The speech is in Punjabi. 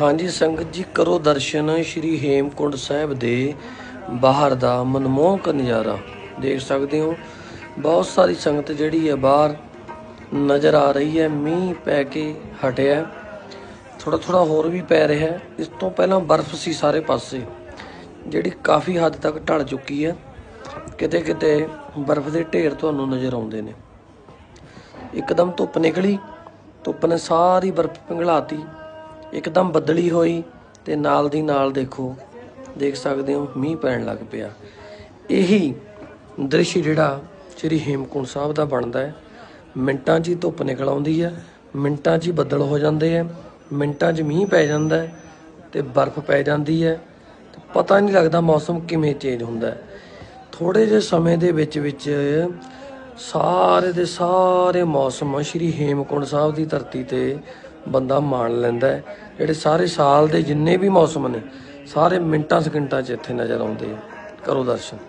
ਹਾਂਜੀ, ਸੰਗਤ ਜੀ, ਕਰੋ ਦਰਸ਼ਨ ਸ਼੍ਰੀ ਹੇਮਕੁੰਡ ਸਾਹਿਬ ਦੇ ਬਾਹਰ ਦਾ ਮਨਮੋਹਕ ਨਜ਼ਾਰਾ। ਦੇਖ ਸਕਦੇ ਹੋ, ਬਹੁਤ ਸਾਰੀ ਸੰਗਤ ਜਿਹੜੀ ਹੈ ਬਾਹਰ ਨਜ਼ਰ ਆ ਰਹੀ ਹੈ, ਮੀਂਹ ਪੈ ਕੇ ਹਟਿਆ ਥੋੜਾ ਥੋੜਾ ਹੋਰ ਵੀ ਪੈ ਰਿਹਾ ਇਸ ਤੋਂ ਪਹਿਲਾਂ ਬਰਫ਼ ਸੀ ਸਾਰੇ ਪਾਸੇ, ਜਿਹੜੀ ਕਾਫੀ ਹੱਦ ਤੱਕ ਢਲ ਚੁੱਕੀ ਹੈ। ਕਿਤੇ ਕਿਤੇ ਬਰਫ਼ ਦੇ ਢੇਰ ਤੁਹਾਨੂੰ ਨਜ਼ਰ ਆਉਂਦੇ ਨੇ। ਇੱਕਦਮ ਧੁੱਪ ਨਿਕਲੀ, ਧੁੱਪ ਨੇ ਸਾਰੀ ਬਰਫ਼ ਪਿਘਲਾਤੀ। ਇੱਕਦਮ ਬੱਦਲੀ ਹੋਈ ਤੇ ਨਾਲ ਦੀ ਨਾਲ ਦੇਖੋ, ਦੇਖ ਸਕਦੇ ਹੋ ਮੀਂਹ ਪੈਣ ਲੱਗ ਪਿਆ। ਇਹੀ ਦ੍ਰਿਸ਼ ਜਿਹੜਾ ਸ੍ਰੀ ਹੇਮਕੁੰਟ ਸਾਹਿਬ ਦਾ ਬਣਦਾ ਹੈ। ਮਿੰਟਾਂ 'ਚ ਹੀ ਧੁੱਪ ਨਿਕਲ ਆਉਂਦੀ ਹੈ, ਮਿੰਟਾਂ 'ਚ ਹੀ ਬੱਦਲ ਹੋ ਜਾਂਦੇ ਹੈ, ਮਿੰਟਾਂ 'ਚ ਮੀਂਹ ਪੈ ਜਾਂਦਾ ਹੈ ਤੇ ਬਰਫ਼ ਪੈ ਜਾਂਦੀ ਹੈ। ਤੇ ਪਤਾ ਨਹੀਂ ਲੱਗਦਾ ਮੌਸਮ ਕਿਵੇਂ ਚੇਂਜ ਹੁੰਦਾ ਹੈ। ਥੋੜੇ ਜਿਹੇ ਸਮੇਂ ਦੇ ਵਿੱਚ ਵਿੱਚ ਸਾਰੇ ਦੇ ਸਾਰੇ ਮੌਸਮ ਸ਼੍ਰੀ ਹੇਮਕੁੰਟ ਸਾਹਿਬ ਦੀ ਧਰਤੀ ਤੇ ਬੰਦਾ ਮਾਣ ਲੈਂਦਾ ਹੈ। ਜਿਹੜੇ ਸਾਰੇ ਸਾਲ ਦੇ ਜਿੰਨੇ ਵੀ ਮੌਸਮ ਨੇ, ਸਾਰੇ ਮਿੰਟਾਂ ਸਕਿੰਟਾਂ 'ਚ ਇੱਥੇ ਨਜ਼ਰ ਆਉਂਦੇ ਆ। ਕਰੋ ਦਰਸ਼ਨ।